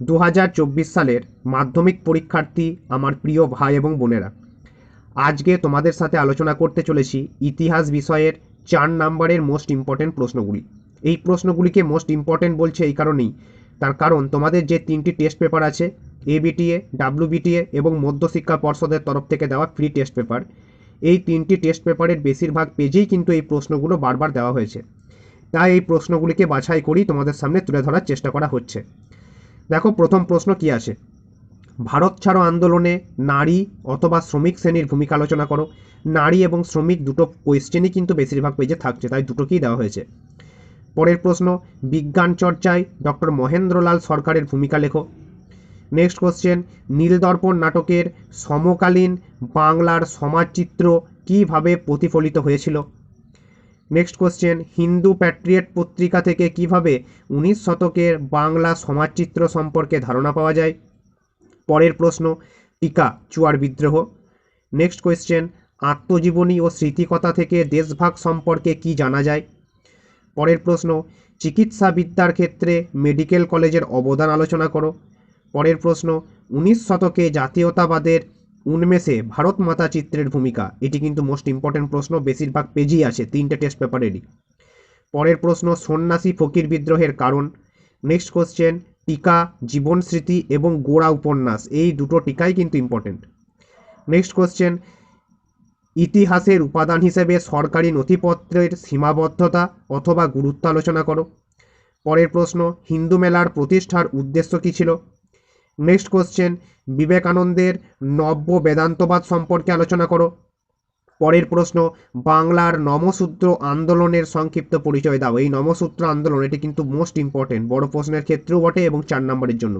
দু হাজার চব্বিশ সালের মাধ্যমিক পরীক্ষার্থী আমার প্রিয় ভাই এবং বোনেরা। আজকে তোমাদের সাথে আলোচনা করতে চলেছি ইতিহাস বিষয়ের চার নাম্বারের মোস্ট ইম্পর্টেন্ট প্রশ্নগুলি। এই প্রশ্নগুলিকে মোস্ট ইম্পর্টেন্ট বলছে এই কারণেই। তার কারণ, তোমাদের যে তিনটি টেস্ট পেপার আছে এবিটিএ ডাব্লিউবিটিএ এবং মধ্যশিক্ষা পর্ষদের তরফ থেকে দেওয়া ফ্রি টেস্ট পেপার এই তিনটি টেস্ট পেপারের বেশিরভাগ পেজেই কিন্তু এই প্রশ্নগুলো বারবার দেওয়া হয়েছে। তাই এই প্রশ্নগুলিকে বাছাই করেই তোমাদের সামনে তুলে ধরার চেষ্টা করা হচ্ছে। দেখো প্রথম প্রশ্ন কি আছে? ভারত ছাড়ো আন্দোলনে নারী অথবা শ্রমিক শ্রেণির ভূমিকা আলোচনা করো। নারী এবং শ্রমিক দুটো কোয়েশ্চেনই কিন্তু বেশিরভাগ পেজে থাকছে, তাই দুটোকেই দেওয়া হয়েছে। পরের প্রশ্ন, বিজ্ঞান চর্চায় ডক্টর মহেন্দ্রলাল সরকারের ভূমিকা লেখো। নেক্সট কোশ্চেন নীলদর্পণ নাটকের সমকালীন বাংলার সমাজচিত্র কীভাবে প্রতিফলিত হয়েছিল? নেক্সট কোশ্চেন হিন্দু প্যাট্রিয়েট পত্রিকা থেকে কীভাবে উনিশ শতকের বাংলা সমাজচিত্র সম্পর্কে ধারণা পাওয়া যায়? পরের প্রশ্ন, টিকা, চুয়ার বিদ্রোহ। নেক্সট কোয়েশ্চেন আত্মজীবনী ও স্মৃতিকথা থেকে দেশভাগ সম্পর্কে কি জানা যায়? পরের প্রশ্ন চিকিৎসাবিদ্যার ক্ষেত্রে মেডিকেল কলেজের অবদান আলোচনা করো। পরের প্রশ্ন, উনিশ শতকে জাতীয়তাবাদের উন্মেষে ভারত মাতা চিত্রের ভূমিকা। এটি কিন্তু মোস্ট ইম্পর্টেন্ট প্রশ্ন, বেশিরভাগ পেজই আছে তিনটে টেস্ট পেপারেরই পরের প্রশ্ন, সন্ন্যাসী ফকির বিদ্রোহের কারণ। নেক্সট কোশ্চেন টিকা, জীবন স্মৃতি এবং গোড়া উপন্যাস, এই দুটো টিকাই কিন্তু ইম্পর্টেন্ট নেক্সট কোশ্চেন ইতিহাসের উপাদান হিসেবে সরকারি নথিপত্রের সীমাবদ্ধতা অথবা গুরুত্ব আলোচনা করো। পরের প্রশ্ন, হিন্দু মেলার প্রতিষ্ঠার উদ্দেশ্য কী ছিল? নেক্সট কোশ্চেন, বিবেকানন্দের নব্য বেদান্তবাদ সম্পর্কে আলোচনা করো। পরের প্রশ্ন, বাংলার নমসূত্র আন্দোলনের সংক্ষিপ্ত পরিচয় দাও। এই নমসূত্র আন্দোলন, এটি কিন্তু মোস্ট ইম্পর্টেন্ট বড় প্রশ্নের ক্ষেত্রেও বটে এবং চার নম্বরের জন্য।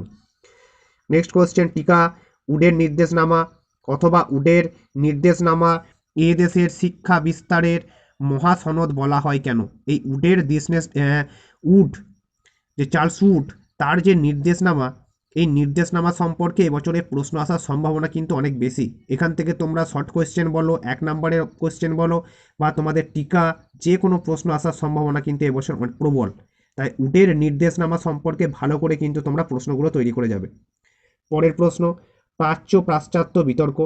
নেক্সট কোশ্চেন, টিকা উডের নির্দেশনামা অথবা উডের নির্দেশনামা এ দেশের শিক্ষা বিস্তারের মহাসনদ বলা হয় কেন? এই উডের বিজনেস উড, যে চার্লস উড, তার যে নির্দেশনামা এই নির্দেশনামা সম্পর্কে এবছরে প্রশ্ন আসার সম্ভাবনা কিন্তু অনেক বেশি। এখান থেকে তোমরা শর্ট কোয়েশ্চেন বলো, এক নম্বরের কোয়েশ্চেন বলো, বা তোমাদের টিকা যে কোনো প্রশ্ন আসার সম্ভাবনা কিন্তু এবছর অনেক প্রবল। তাই উডের নির্দেশনামা সম্পর্কে ভালো করে কিন্তু তোমরা প্রশ্নগুলো তৈরি করে যাবে। পরের প্রশ্ন প্রাচ্য পাশ্চাত্য বিতর্ক।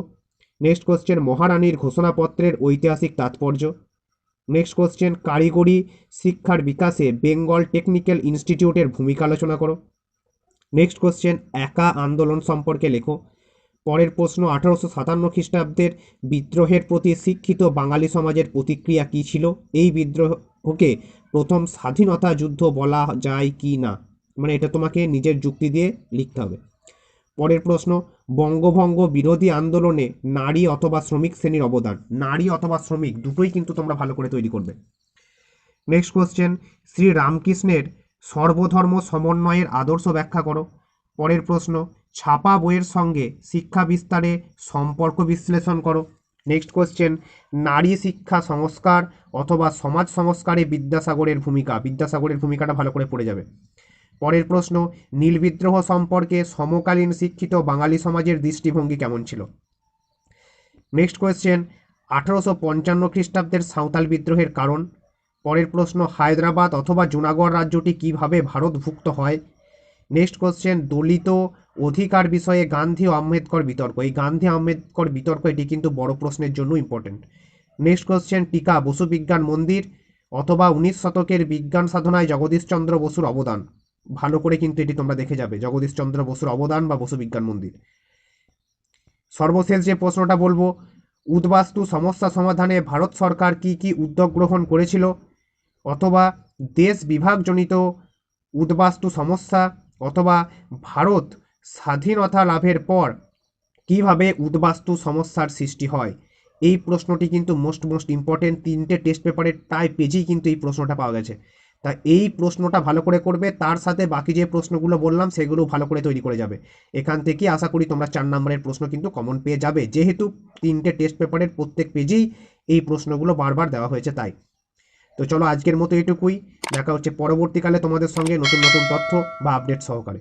নেক্সট কোশ্চেন মহারানীর ঘোষণাপত্রের ঐতিহাসিক তাৎপর্য। নেক্সট কোশ্চেন কারিগরি শিক্ষার বিকাশে বেঙ্গল টেকনিক্যাল ইনস্টিটিউটের ভূমিকা আলোচনা করো। নেক্সট কোশ্চেন একা আন্দোলন সম্পর্কে লেখো। পরের প্রশ্ন, আঠারোশো সাতান্ন খ্রিস্টাব্দের বিদ্রোহের প্রতি শিক্ষিত বাঙালি সমাজের প্রতিক্রিয়া কী ছিল? এই বিদ্রোহকে প্রথম স্বাধীনতা যুদ্ধ বলা যায় কি না? মানে এটা তোমাকে নিজের যুক্তি দিয়ে লিখতে হবে। পরের প্রশ্ন, বঙ্গভঙ্গ বিরোধী আন্দোলনে নারী অথবা শ্রমিক শ্রেণির অবদান। নারী অথবা শ্রমিক, দুটোই কিন্তু তোমরা ভালো করে তৈরি করবে। নেক্সট কোশ্চেন শ্রী রামকৃষ্ণের সর্বধর্ম সমন্বয়ের আদর্শ ব্যাখ্যা করো। পরের প্রশ্ন, ছাপা বইয়ের সঙ্গে শিক্ষা বিস্তারে সম্পর্ক বিশ্লেষণ করো। নেক্সট কোশ্চেন নারী শিক্ষা সংস্কার অথবা সমাজ সংস্কারে বিদ্যাসাগরের ভূমিকা, বিদ্যাসাগরের ভূমিকাটা ভালো করে পড়ে যাবে। পরের প্রশ্ন, নীল বিদ্রোহ সম্পর্কে সমকালীন শিক্ষিত বাঙালি সমাজের দৃষ্টিভঙ্গি কেমন ছিল? নেক্সট কোয়েশ্চেন আঠারোশো পঞ্চান্ন খ্রিস্টাব্দের সাঁওতাল বিদ্রোহের কারণ পরের প্রশ্ন, হায়দ্রাবাদ অথবা জুনাগড় রাজ্যটি কীভাবে ভারতভুক্ত হয়? নেক্সট কোশ্চেন দলিত অধিকার বিষয়ে গান্ধী ও আম্বেদকর বিতর্ক। এই গান্ধী আম্বেদকর বিতর্ক, এটি কিন্তু বড় প্রশ্নের জন্য ইম্পর্টেন্ট নেক্সট কোশ্চেন টিকা, বসু বিজ্ঞান মন্দির অথবা উনিশ শতকের বিজ্ঞান সাধনায় জগদীশচন্দ্র বসুর অবদান। ভালো করে কিন্তু এটি তোমরা দেখে যাবে জগদীশচন্দ্র বসুর অবদান বা বসু বিজ্ঞান মন্দির। সর্বশেষ যে প্রশ্নটা বলব, উদ্বাস্তু সমস্যা সমাধানে ভারত সরকার কি কি উদ্যোগ গ্রহণ করেছিল? অথবা দেশ বিভাগজনিত উদ্বাস্তু সমস্যা অথবা ভারত স্বাধীনতা লাভের পর কীভাবে উদ্বাস্তু সমস্যার সৃষ্টি হয়? এই প্রশ্নটি কিন্তু মোস্ট মোস্ট ইম্পর্টেন্ট তিনটে টেস্ট পেপারের টাই পেজেই কিন্তু এই প্রশ্নটা পাওয়া গেছে। তা এই প্রশ্নটা ভালো করে করবে, তার সাথে বাকি যে প্রশ্নগুলো বললাম সেগুলো ভালো করে তৈরি করে যাবে। এখান থেকে আশা করি তোমরা চার নম্বরের প্রশ্ন কিন্তু কমন পেয়ে যাবে। যেহেতু তিনটে টেস্ট পেপারের প্রত্যেক পেজেই এই প্রশ্নগুলো বারবার দেওয়া হয়েছে তাই। তো চলো আজকের মতো এটুকুই। দেখা হচ্ছে পরবর্তীকালে তোমাদের সঙ্গে নতুন নতুন তথ্য বা আপডেট সহকারে।